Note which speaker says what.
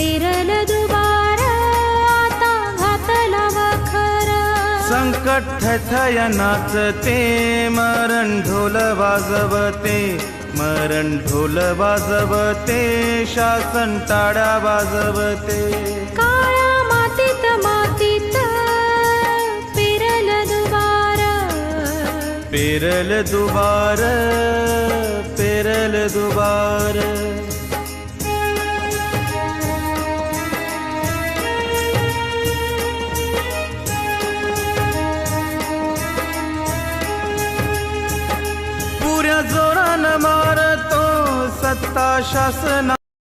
Speaker 1: फिरल दुबार आता घातला वखर. संकट थथय नाचते मरण ढोल वाजवते. मरण ढोल वाजवते शासन टाळा वाजवते.
Speaker 2: काळ्या मातीत मातीत पेरल दुबार.
Speaker 1: पेरल दुबार पेरल दुबार. जोरान मारतो सत्ता शासना